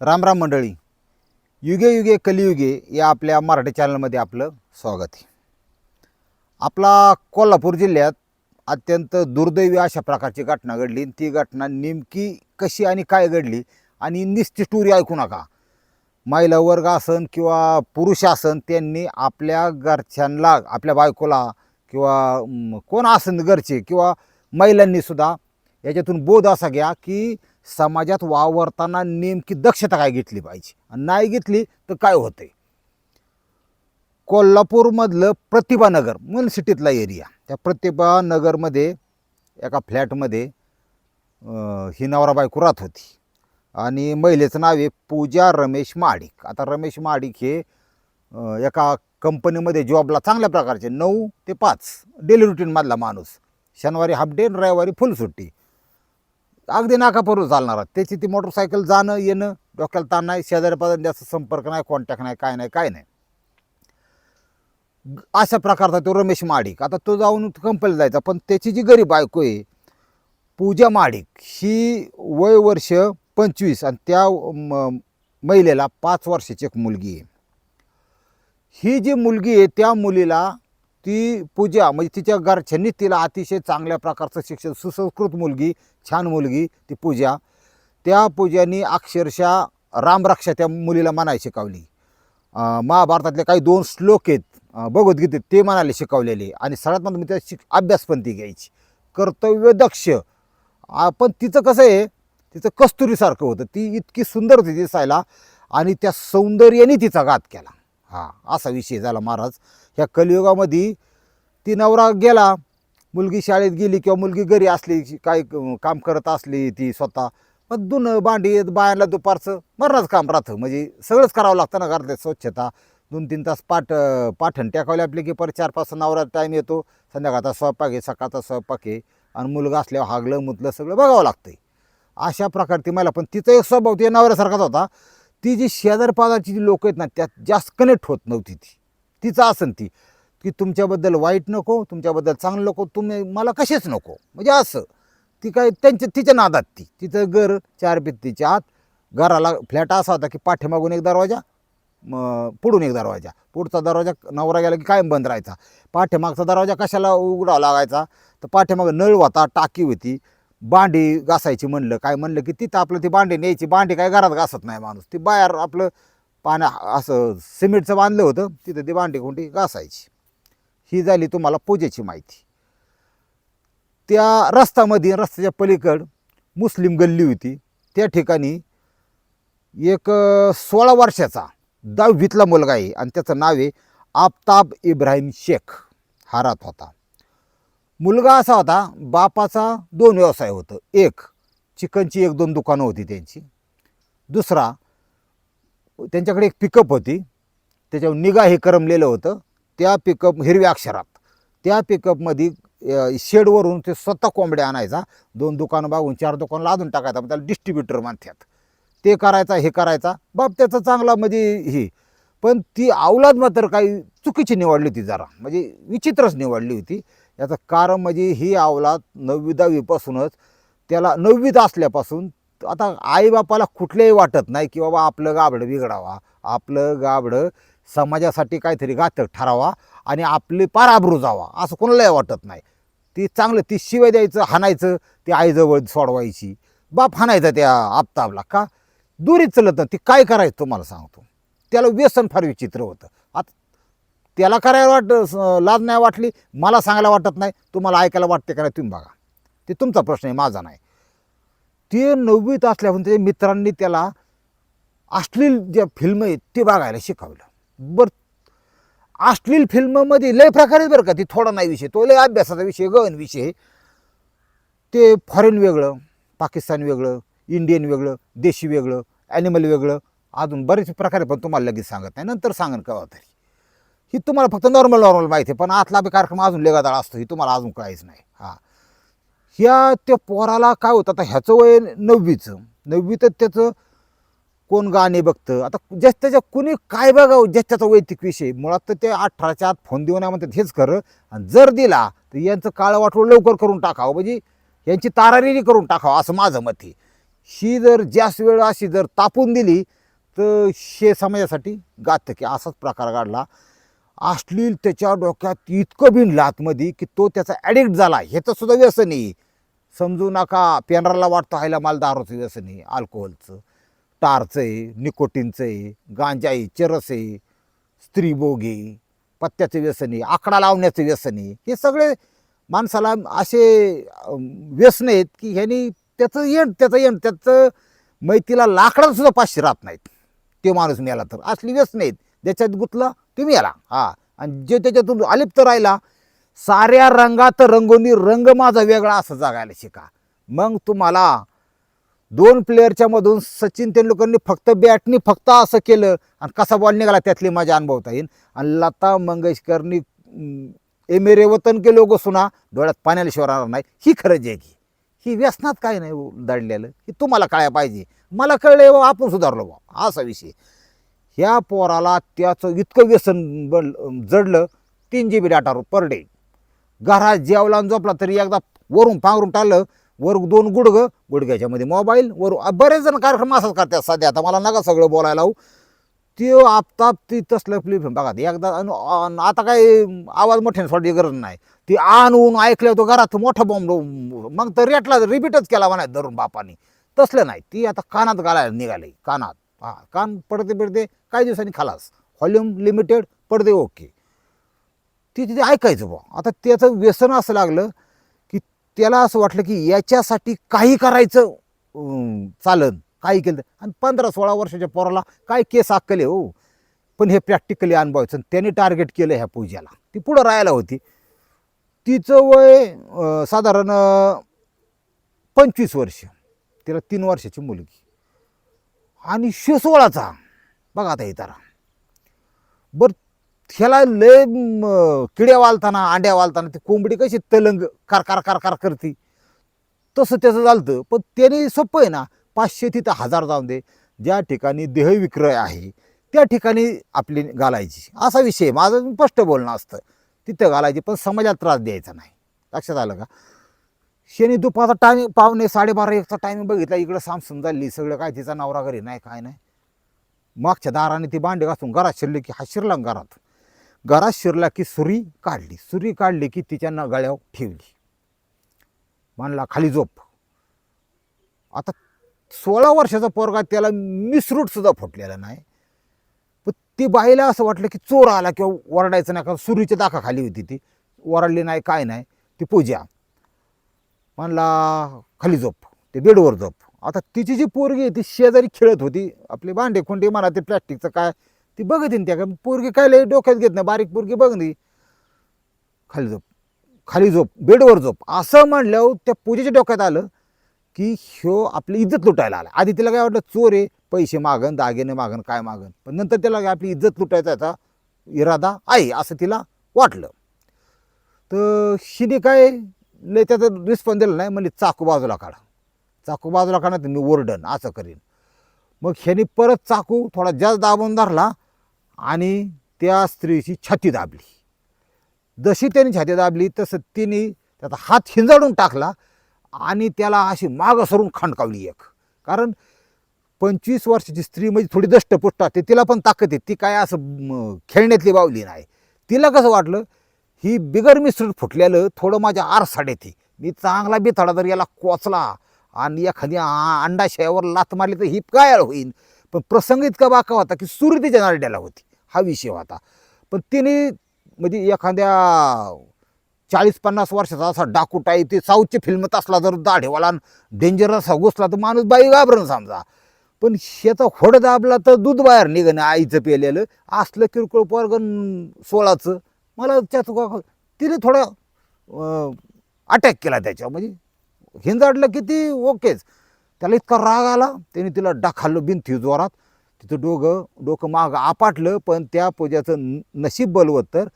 रामराम मंडळी. युगे युगे कलियुगे या आपल्या मराठी चॅनलमध्ये आपलं स्वागत आहे. आपला कोल्हापूर जिल्ह्यात अत्यंत दुर्दैवी अशा प्रकारची घटना घडली. आणि ती घटना नेमकी कशी आणि काय घडली आणि निस्ती स्टोरी ऐकू नका. महिला वर्ग असन किंवा पुरुष असन त्यांनी आपल्या घरच्यांना आपल्या बायकोला किंवा कोण असन घरचे किंवा महिलांनीसुद्धा याच्यातून बोध असा घ्या की समाजात वावरताना नेमकी दक्षता काय घेतली पाहिजे? आणि नाही घेतली तर काय होते कोल्हापूरमधलं प्रतिभानगर मुनसिटीतला एरिया त्या प्रतिभानगरमध्ये एका फ्लॅटमध्ये ही नवरा बायको राहत होती. आणि महिलेचं नाव आहे पूजा रमेश महाडिक आता रमेश महाडिक हे एका कंपनीमध्ये जॉबला चांगल्या प्रकारचे नऊ ते पाच डेली रुटीनमधला माणूस. शनिवारी हाफ डे रविवारी फुल सुट्टी. अगदी नाकापूर्व चालणार त्याची ती मोटरसायकल जाणं येणं डोक्याला ताण नाही शेजारी जास्त संपर्क नाही कॉन्टॅक्ट नाही काय नाही काय नाही. अशा प्रकारचा तो रमेश माडिक. आता तो जाऊन कंपनीला जायचा पण त्याची जी गरीब बायको आहे पूजा माडिक ही वय वर्ष पंचवीस आणि त्या म- महिलेला पाच वर्षाची एक मुलगी आहे. ही जी मुलगी आहे त्या मुलीला ती पूजा म्हणजे तिच्या घरच्यांनी तिला अतिशय चांगल्या प्रकारचं शिक्षण सुसंस्कृत मुलगी छान मुलगी ती पूजा. त्या पूजानी अक्षरशः रामरक्षा त्या मुलीला म्हणायला शिकवली. महाभारतातले काही दोन श्लोक आहेत अं, भगवद्गीतेत ते म्हणाले शिकवलेले आणि सगळ्यात महत्त्वाचं मी त्या शिक अभ्यास पण ती घ्यायची. कर्तव्य दक्ष. पण तिचं कसं आहे तिचं कस्तुरीसारखं होतं. ती इतकी सुंदर होती दिसायला आणि त्या सौंदर्याने तिचा घात केला. हा असा विषय झाला महाराज. ह्या कलियुगामध्ये ती नवरा गेला मुलगी शाळेत गेली किंवा मुलगी घरी असली काय काम करत असली ती स्वतः मग दोन भांडी बायांना दुपारचं मरणाचं काम राहतं. म्हणजे सगळंच करावं लागतं ना घरात स्वच्छता. दोन तीन तास पाठ पाठण टाकावले आपले की परत चार पाच नवरा टाईम येतो. संध्याकाळचा स्वयंपाक आहे सकाळचा स्वयंपाक आहे. आणि मुलगा असल्यावर हागलं मुतलं सगळं बघावं लागतंय. अशा प्रकारे ती मला पण तिचा एक स्वभाव ते नवऱ्यासारखाच होता. ती जी शेजारपाजारची जी लोक आहेत ना त्यात जास्त कनेक्ट होत नव्हती ती. तिचं असन ती की तुमच्याबद्दल वाईट नको तुमच्याबद्दल चांगलं नको तुम्ही मला कसेच नको. म्हणजे असं. ती काय त्यांच्या तिच्या नादात ती. तिचं घर चार भित्तीच्या आत घराला फ्लॅट असा होता की पाठीमागून एक दरवाजा म पुढून एक दरवाजा. पुढचा दरवाजा नवरा गेला की कायम बंद राहायचा. पाठीमागचा दरवाजा कशाला उघडावा लागायचा? तर पाठीमागं नळ होता टाकी होती. भांडी घासायची म्हणलं काय म्हणलं की तिथं आपलं ती भांडी न्यायची भांडी काय घरात घासत नाही माणूस. ती बाहेर आपलं पाण्या असं सिमेंटचं बांधलं होतं तिथं ती भांडी कोंडी घासायची. ही झाली तुम्हाला पूजेची माहिती. त्या रस्त्यामध्ये रस्त्याच्या पलीकड मुस्लिम गल्ली होती. त्या ठिकाणी एक सोळा वर्षाचा दहावीतला मुलगा आहे आणि त्याचं नाव आहे आफताब इब्राहिम शेख. हा राहत होता. मुलगा असा होता बापाचा दोन व्यवसाय होतं. एक चिकनची एक दोन दुकानं होती त्यांची. दुसरा त्यांच्याकडे एक पिकअप होती. त्याच्यावर निगा हे करमलेलं होतं. त्या पिकअप हिरव्या अक्षरात. त्या पिकअपमध्ये शेडवरून ते स्वतः कोंबड्या आणायचा. दोन दुकानं बागून चार दुकानं लादून टाकायचा. मग त्याला डिस्ट्रीब्युटर म्हणतात. ते करायचा हे करायचा. बाप त्याचा चांगला म्हणजे हे. पण ती अवलाद मात्र काही चुकीची निवडली होती जरा. म्हणजे विचित्रच निवडली होती. याचं कारण म्हणजे ही अवलाद नववी दहावीपासूनच त्याला नववीत असल्यापासून आता आईबापाला कुठल्याही वाटत नाही की बाबा आपलं गाबडं बिघडावा आपलं गाबडं समाजासाठी काहीतरी घातक ठरावा आणि आपले पाराभरू जावा असं कोणालाही वाटत नाही. ती चांगलं ती शिवाय द्यायचं हाणायचं ती आईजवळ सोडवायची. बाप हाणायचा त्या आपताबला का? दुरीत चलत ना ती काय करायचं तुम्हाला सांगतो. त्याला व्यसन फार विचित्र होतं. त्याला करायला वाट लाज नाही वाटली मला सांगायला वाटत नाही तुम्हाला ऐकायला वाटते का नाही तुम्ही बघा. ते तुमचा प्रश्न आहे माझा नाही. ते नववीत असल्यापासून त्याच्या मित्रांनी त्याला अश्लील ज्या फिल्म आहेत ते बघायला शिकवलं. बरं अश्लील फिल्ममध्ये लय प्रकार आहेत बरं का ती थोडा नाही विषय तो लय अभ्यासाचा विषय गहन विषय ते फॉरेन वेगळं पाकिस्तान वेगळं इंडियन वेगळं देशी वेगळं ॲनिमल वेगळं अजून बरेच प्रकार आहे पण तुम्हाला लगेच सांगत नाही नंतर सांगन केव्हा तरी. ही तुम्हाला फक्त नॉर्मल नॉर्मल माहिती आहे. पण आतला बी कार्यक्रम अजून लेगादाळ असतो. ही तुम्हाला अजून कळायच नाही. हां. ह्या त्या पोराला काय होतं? आता ह्याचं वय नववीचं. नववी तर त्याचं कोण गाणे बघतं? आता ज्या त्याच्या कुणी काय बघावं? ज्या त्याचा वैयक्तिक विषय. मुळात तर ते अठराच्या आत फोन देऊ नये म्हणतात हेच खरं. आणि जर दिला तर यांचं काळं वाटोळ लवकर करून टाकावं. म्हणजे यांची तारारी करून टाकावं असं माझं मत आहे. ही जर जास्त वेळ अशी जर तापून दिली तर शे समाजासाठी घातक की असाच प्रकार घडला. अश्लील त्याच्या डोक्यात इतकं भिनलं आतमध्ये की तो त्याचा ॲडिक्ट झाला. ह्याचं सुद्धा व्यसन. आहे समजू नका पेनराला वाटतं हायला मला दारूचं व्यसन. आहे अल्कोहोलचं. टारचं आहे निकोटीनचं आहे गांजा आहे चरस आहे स्त्रीभोगी पत्त्याचं व्यसन आहे आकडा लावण्याचं व्यसन. आहे हे सगळे माणसाला असे व्यसन आहेत की ह्यानी त्याचं येण त्याचं येण त्याचं मैतीला लाकडासुद्धा पाचशे राहत नाहीत. ते माणूस मेला तर. असली व्यसन आहेत. ज्याच्यात गुतला तुम्ही आला. हा. आणि जे त्याच्यातून अलिप्त राहिला साऱ्या रंगात रंगोनी रंग माझा वेगळा असं जगायला शिका. मग तुम्हाला दोन प्लेअरच्या मधून सचिन तेंडुलकरनी फक्त बॅटनी फक्त असं केलं आणि कसा बॉल निघाला त्यातली माझ्या अनुभवता येईल आणि लता मंगेशकरनी अं, ए मेरे वतन के लोक सुना डोळ्यात पाण्याला शिवार राहणार नाही. ही खरं जे की. ही व्यसनात काय नाही दडलेलं ही तुम्हाला कळायला पाहिजे. मला कळलं बा आपण सुधारलो बा असा विषय. ह्या पोराला त्याचं इतकं व्यसन बन जडलं तीन G B data per day घरात जेवला आणि झोपला तरी एकदा वरून पांघरून टाळलं वर दोन गुडगं गुडघ्याच्यामध्ये मोबाईल वर बरेच जण कार्यक्रम असंच करतात सध्या. आता मला नका सगळं बोलायला लावू. ते आपताप ती तसलं फिल्म बघा. एकदा अन- आता काय आवाज मोठ्याने सोडायची गरज नाही. ती आणून ऐकलं तो घरात मोठा बॉम्ब मग तर रेटला रिपीटच केला म्हणा धरून बापाने. तसलं नाही. ती आता कानात घालायला निघाली कानात. हां कान पडते पडते काही दिवसांनी खालास. व्हॉल्यूम लिमिटेड पडदे ओके ती तिथे ऐकायचं बुवा. आता त्याचं व्यसन असं लागलं की त्याला असं वाटलं की याच्यासाठी काही करायचं चालन काही केलं तर. आणि पंधरा सोळा वर्षाच्या पोराला काय केस अक्कल हो. पण हे प्रॅक्टिकली अनुभवायचं. आणि त्याने टार्गेट केलं ह्या पूजाला. ती पुढं राहायला होती. तिचं वय साधारण पंचवीस वर्ष. तिला तीन वर्षाची मुलगी. आणि शिसोळाचा बघा आता इतारा. बरं ह्याला लय किड्या वालताना अंड्या वालताना ती कोंबडी कशी तलंग कार कार कार कार करते. तसं त्याचं झालं पण त्याने सोपं आहे ना पाचशे तिथं हजार जाऊन दे. ज्या ठिकाणी देहविक्रय आहे त्या ठिकाणी आपली घालायची. असा विषय माझं स्पष्ट बोलणं असतं. तिथं घालायची पण समाजात त्रास द्यायचा नाही. लक्षात आलं का? शनी दुपारचा टायमिंग पावणे साडेबारा एकचा टायमिंग बघितला इकडं सामसून झाली सगळं काय तिचा नवरा घरी नाही काय नाही. मागच्या दाराने ती भांडे घासून घरात शिरली की हा शिरला घरात. घरात शिरला की सुरी काढली. सुरी काढली की तिच्या न गळ्यावर ठेवली. म्हणला खाली झोप. आता सोळा वर्षाचा पोरगा त्याला मिसरूटसुद्धा फुटलेला नाही. पण ती बाईला असं वाटलं की चोर आला किंवा ओरडायचं नाही का सुरीच्या दाखा खाली होती ती. ओरडली नाही काय नाही. ती पूजा. म्हणला खाली झोप ते बेडवर झोप. आता तिची जी पोरगी आहे ती शेजारी खेळत होती. आपली भांडे खोंडे म्हणा ते प्लॅस्टिकचं काय ती बघत येईन त्या पोरगी काय लय डोक्यात घेत नाही बारीक पोरगी बघ नाही खाली झोप खाली झोप बेडवर झोप. असं म्हणल्यावर त्या पूजेच्या डोक्यात आलं की ह्यो आपली इज्जत लुटायला आला. आधी तिला काय वाटलं चोर आहे पैसे मागन दागिने मागन काय मागन. पण नंतर त्याला काय आपली इज्जत लुटायचा याचा इरादा आहे असं तिला वाटलं. तर हिने काय लय त्याचं रिस्पॉन्स दिला नाही म्हणजे चाकू बाजूला काढा. चाकू बाजूला काढा तर मी ओरडन असं करीन. मग ह्याने परत चाकू थोडा जास्त दाबून धरला आणि त्या स्त्रीची छाती दाबली. जशी त्याने छाती दाबली तसं तिने त्याचा हात हिंजाडून टाकला आणि त्याला अशी मागं सरून खांडकावली एक. कारण पंचवीस वर्षाची स्त्री म्हणजे थोडी दष्टपुष्ट असते तिला पण ताकद आहे ती काय असं खेळण्यातली बावली नाही. तिला कसं वाटलं ही बिगर मिश्रित फुटलेलं थोडं माझ्या आरसाड येते. मी चांगला बिथाडा जर याला कोचला आणि एखादी अंडाशयावर लात मारली तर ही काय होईल पण प्रसंग इतका बाका होता की सूर्य तिच्या नारड्याला होती. हा विषय होता. पण तिने म्हणजे एखाद्या चाळीस पन्नास वर्षाचा असा डाकू टाई ते साऊथची फिल्मत असला जर दाढेवाला डेंजर असा घुसला तर माणूस बाई घाबरण समजा. पण शेता होड दाबला तर दूध बाहेर निघणं आईचं पेलेलं. असलं किरकोळ पोरगण सोळाचं. मला त्याचं तिने थोडं अटॅक केला त्याच्या म्हणजे हिंजाडलं की ती ओकेच. त्याला इतका राग आला त्याने तिला डाखाल्लं बिनथी जोरात. तिचं डोकं डोकं मागं आपाटलं पण त्या पूजाचं न- नशीब बलवत तर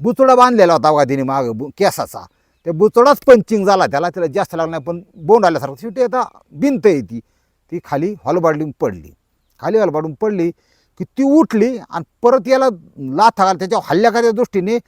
बुचोडा बांधलेला होता बघा तिने मागं बु केसाचा. त्या बुचोडाच पंचिंग झाला त्याला तिला जास्त लागला नाही पण बोंड आल्यासारखं. शेवटी आता भिंत आहे ती. ती खाली हॉलबाडली पडली. खाली हॉलबाडून पडली. की ती उठली आणि परत याला लाथा घाल त्याच्या हल्ल्याकाच्या दृष्टीने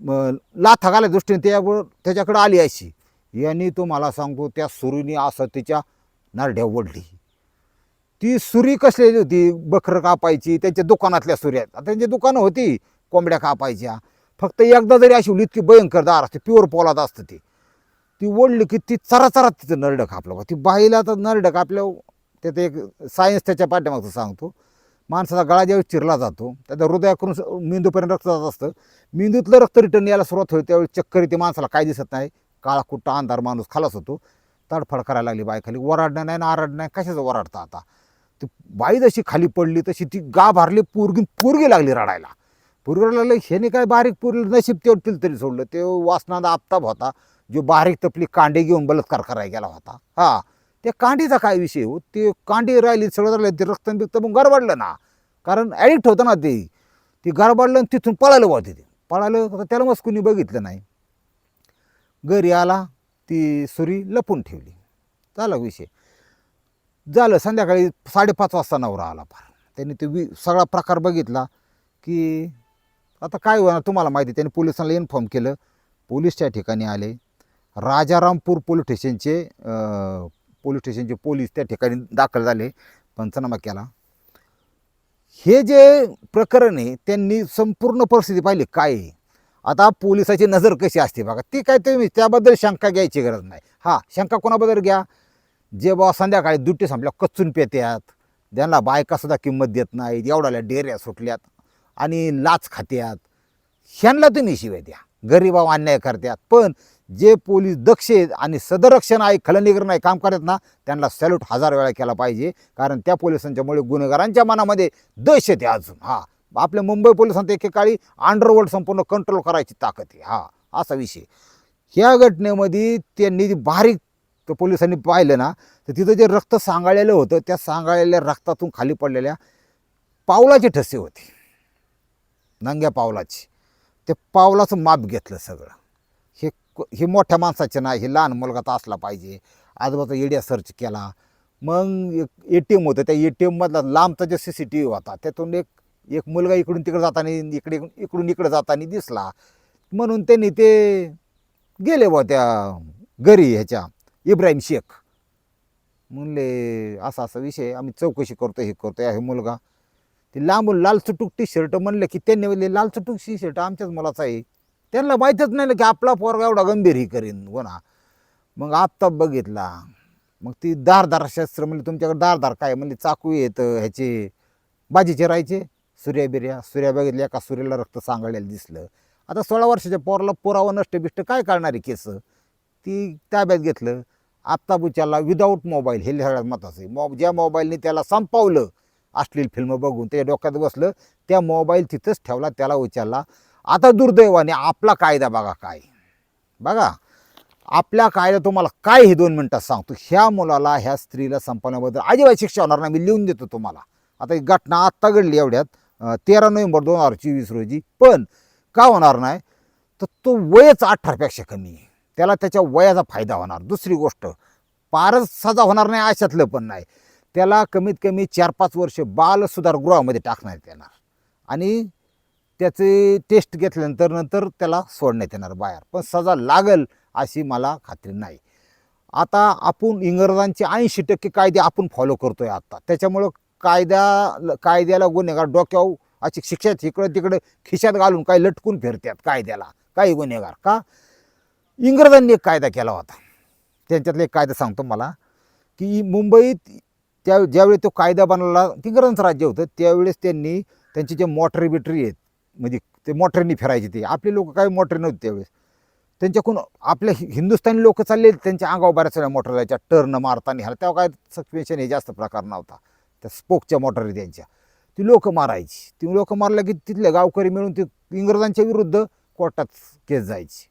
लाथ लाथा घाल्या दृष्टीने त्याच्यावर त्याच्याकडे आली अशी. यांनी तो मला सांगतो त्या सुरीने असं तिच्या नारड्या ओढली. ती सुरी कसलेली होती? बकरं कापायची त्यांच्या दुकानातल्या सुऱ्यात आता त्यांची दुकानं होती कोंबड्या कापायच्या. फक्त एकदा जरी अशी होली इतकी भयंकर दार असते प्युअर पोलाद असतं ती. ती ओढली की ती चरा तिचं नरडं कापलं. बा. ती बाईला तर नरडं कापल्या त्यात एक सायन्स त्याच्या पाठ्यामागचं सांगतो. माणसाचा गळा ज्यावेळी चिरला जातो त्याचा हृदयाकडून मेंदूपर्यंत रक्त जात असतं. मेंदूतलं रक्त रिटर्न यायला सुरुवात होईल त्यावेळी चक्कर येते माणसाला काय दिसत नाही. काळा कुट्टा अंधार माणूस खालास होतो. तडफड करायला लागली बाई खाली नाही ना आरडणं नाही कशाचं वराडतं आता? ती बाई जशी खाली पडली तशी ती गा भारली पोरगी पोरगी लागली रडायला. पोरगी लागली ह्याने काय बारीक पोरगी नशीब तेवढ तरी सोडलं. ते वासनाचा आपताप होता. जो बारीक तपली कांडे घेऊन बलात्कार करायला गेला होता. हा. त्या कांडीचा काय विषय हो? ते कांडी राहिली सगळं राहिलं ते रक्त बिक्त मग गरबडलं ना. कारण ॲडिक्ट होतं ना ते. ती गरबडलं आणि तिथून पळालं होते तिथे. पळालं तर त्याला मग कुणी बघितलं नाही. घरी आला ती सुरी लपून ठेवली. झाला विषय. झालं संध्याकाळी साडेपाच वाजता नवरा आला फार. त्यांनी ते वि सगळा प्रकार बघितला की आता काय होणार तुम्हाला माहिती? त्यांनी पोलिसांना इन्फॉर्म केलं. पोलीस त्या ठिकाणी आले. राजारामपूर पोलीस स्टेशनचे पोलीस स्टेशनचे पोलीस त्या ठिकाणी दाखल झाले पंचनामा केला. हे जे प्रकरण आहे त्यांनी संपूर्ण परिस्थिती पाहिली. काय आहे? आता पोलिसाची नजर कशी असते बघा ती काय तुम्ही त्याबद्दल शंका घ्यायची गरज नाही. हां शंका कोणाबद्दल घ्या? जे बाबा संध्याकाळी दुट्टी संपल्या कच्चून पेत्यात. ज्यांना बायकासुद्धा किंमत देत नाहीत एवढ्याला डेऱ्या सुटल्यात आणि लाच खात्यात. ह्यांना तुम्ही शिवाय द्या. गरीबा अन्याय करतात पण जे पोलीस दक्ष आहेत आणि सदरक्षण आहे खलनिग्रह आहे काम करत ना त्यांना सॅल्यूट हजार वेळा केला पाहिजे. कारण त्या पोलिसांच्यामुळे गुन्हेगारांच्या मनामध्ये दहशत आहे अजून. हा. आपल्या मुंबई पोलिसांत एकेकाळी अंडरवर्ल्ड संपूर्ण कंट्रोल करायची ताकद आहे. हा. असा विषय. ह्या घटनेमध्ये त्यांनी बारीक तर पोलिसांनी पाहिलं ना तर तिथं जे रक्त सांगाळलेलं होतं त्या सांगाळलेल्या रक्तातून खाली पडलेल्या पावलाचे ठसे होते. नंग्या पावलाची. ते पावलाचं माप घेतलं सगळं. हे मोठ्या माणसाची नाही हे लहान मुलगा तर असला पाहिजे. आजोबाचा एडिया सर्च केला. मग एक ए टी एम होतं. त्या ए टी एममधला लांबचा जे सी सी टी व्ही होता त्यातून एक एक मुलगा इकडून तिकडे जाताना इकडे इकडून इकडे जाताना दिसला. म्हणून त्यांनी ते गेले बुवा त्या घरी ह्याच्या इब्राहिम शेख. म्हणले असा असा विषय आम्ही चौकशी करतो हे करतो हे मुलगा. ते लांबून लाल चुटूक टी शर्ट म्हणलं की त्यांनी म्हणले लाल चुटूक टी शर्ट आमच्याच मुलाचा आहे. त्यांना माहीतच नाही ना की आपला पोरगा एवढा गंभीर ही करीन हो गुन्हा मग आत्ताप बघितला. मग ती दारदार शस्त्र म्हणले तुमच्याकडे दारदार काय? म्हणजे चाकू येतं ह्याचे बाजीचे राहायचे सूर्या बिर्या सूर्या बघितल्या एका सूर्याला रक्त सांगायला दिसलं. आता सोळा वर्षाच्या पोराला पुरावा नष्ट बिष्ट काय करणारी केस? ती ताब्यात घेतलं. आत्ताबुच्याला विदाऊट मोबाईल हे सगळ्यात महत्त्वाचं आहे. मो ज्या मोबाईलने त्याला संपवलं अश्लील फिल्म बघून त्याच्या डोक्यात बसलं त्या मोबाईल तिथंच ठेवला त्याला उचलला आता दुर्दैवाने आपला कायदा बघा काय. बघा आपल्या कायदा तुम्हाला काय हे दोन मिनटात सांगतो. ह्या मुलाला ह्या स्त्रीला संपवण्याबद्दल अजिबात शिक्षा होणार नाही. मी लिहून देतो तुम्हाला. आता ही घटना आत्ता घडली एवढ्यात. तेरा नोव्हेंबर दोन हजार चोवीस रोजी. पण का होणार नाही? तर तो वयच अठरापेक्षा कमी आहे. त्याला त्याच्या वयाचा फायदा होणार. दुसरी गोष्ट फारच सजा होणार नाही अशातलं पण नाही. त्याला कमीत कमी चार पाच वर्ष बाल सुधारगृहामध्ये टाकण्यात येणार आणि त्याचे टेस्ट घेतल्यानंतर नंतर त्याला सोडण्यात येणार बाहेर. पण सजा लागल अशी मला खात्री नाही. आता आपण इंग्रजांचे ऐंशी टक्के कायदे आपण फॉलो करतो आहे आत्ता त्याच्यामुळं कायद्या कायद्याला गुन्हेगार डोक्यावर अशी शिक्षा इकडं तिकडं खिशात घालून काही लटकून फिरतात कायद्याला. काही गुन्हेगार. का? इंग्रजांनी एक कायदा केला होता. त्यांच्यातला एक कायदा सांगतो मला की मुंबईत त्या ज्यावेळी तो कायदा बनवला इंग्रजांचं राज्य होतं त्यावेळेस त्यांनी त्यांची जे मोटरी बिटरी आहेत म्हणजे ते मोटरीने फिरायचे ते. आपले लोक काही मोटरी नव्हते त्यावेळेस. त्यांच्याकडून आपल्या हिंदुस्थानी लोक चालले त्यांच्या अंगावर बऱ्याच वेळा मोटर जायच्या टर्न मारताना ह्याला. तेव्हा काय सस्पेन्शन हे जास्त प्रकार नव्हता. त्या स्पोकच्या मोटरी त्यांच्या. ती लोक मारायची. ती लोक मारल्या की तिथले गावकरी मिळून ते इंग्रजांच्या विरुद्ध कोर्टात केस जायची.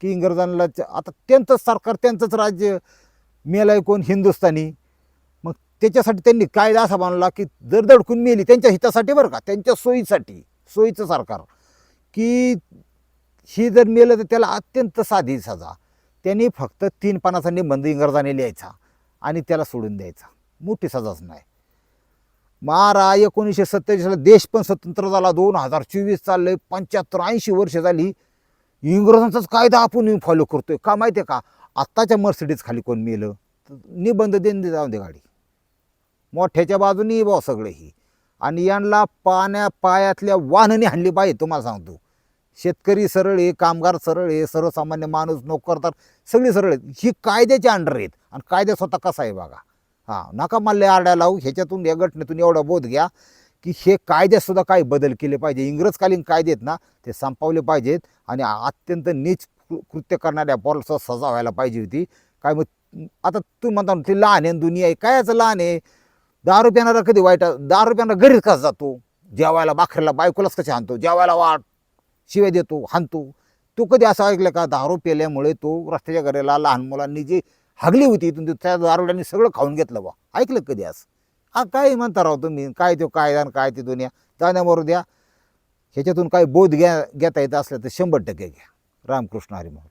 की इंग्रजांना आता त्यांचंच सरकार त्यांचंच राज्य मेलाय कोण? हिंदुस्थानी. मग त्याच्यासाठी त्यांनी कायदा असा बनवला की जर दडकून मेली त्यांच्या हितासाठी बरं का? त्यांच्या सोयीसाठी. सोयीचं सरकार. की ही जर मेलं तर त्याला अत्यंत साधी सजा. त्यांनी फक्त तीन पानाचा निबंध इंग्रजाने लिहायचा आणि त्याला सोडून द्यायचा. मोठी सजाच नाही. मारा एकोणीसशे सत्तेचाळीसला देश पण स्वतंत्र झाला. दोन हजार चोवीस चाललंय. पंच्याहत्तर ऐंशी वर्ष झाली. इंग्रजांचाच कायदा आपण फॉलो करतोय. का माहिती आहे का? आत्ताच्या मर्सिडीज खाली कोण मेलं? तर निबंध देऊन दे जाऊन दे गाडी. मोठ्याच्या बाजूनी बा सगळे ही आणि यांना पाण्या पायातल्या वाहनने हाणली पाहिजे तुम्हाला सांगतो. शेतकरी सरळ आहे कामगार सरळ आहे सर्वसामान्य माणूस नोकरदार सगळी सरळ आहेत. ही कायद्याच्या अंडर आहेत. आणि कायदा स्वतः कसा आहे बघा. हां नका मला आरड्या लावू. ह्याच्यातून या घटनेतून एवढा बोध घ्या की हे कायद्यातसुद्धा काही बदल केले पाहिजे. इंग्रजकालीन कायदे आहेत ना ते संपवले पाहिजेत. आणि अत्यंत नीच कृत्य करणाऱ्या पॉलचा सजा व्हायला पाहिजे होती. काय मग आता तू म्हणता ना, ते लहान आहे आणि दुनिया आहे. कायचं लहान आहे? दहा रुपयाला कधी वाईट दहा रुपयाला घरीच कसा जातो. जेवायला बाखरेला बायकोलाच कसे हाणतो? जेवायला वाट शिवाय देतो हाणतो. तू कधी असं ऐकलं का दारू पेल्यामुळे तो रस्त्याच्या घराला लहान मुलांनी जी हागली होती इथून त्या दारुड्यांनी सगळं खाऊन घेतलं बा ऐकलं कधी असं? हा काय म्हणता राव तुम्ही काय तो कायदा आणि काय ती दुनिया. जाण्याबरोबर द्या ह्याच्यातून काही बोध घ्या घेता येत असलं तर शंभर टक्के घ्या. रामकृष्ण हरिमोहन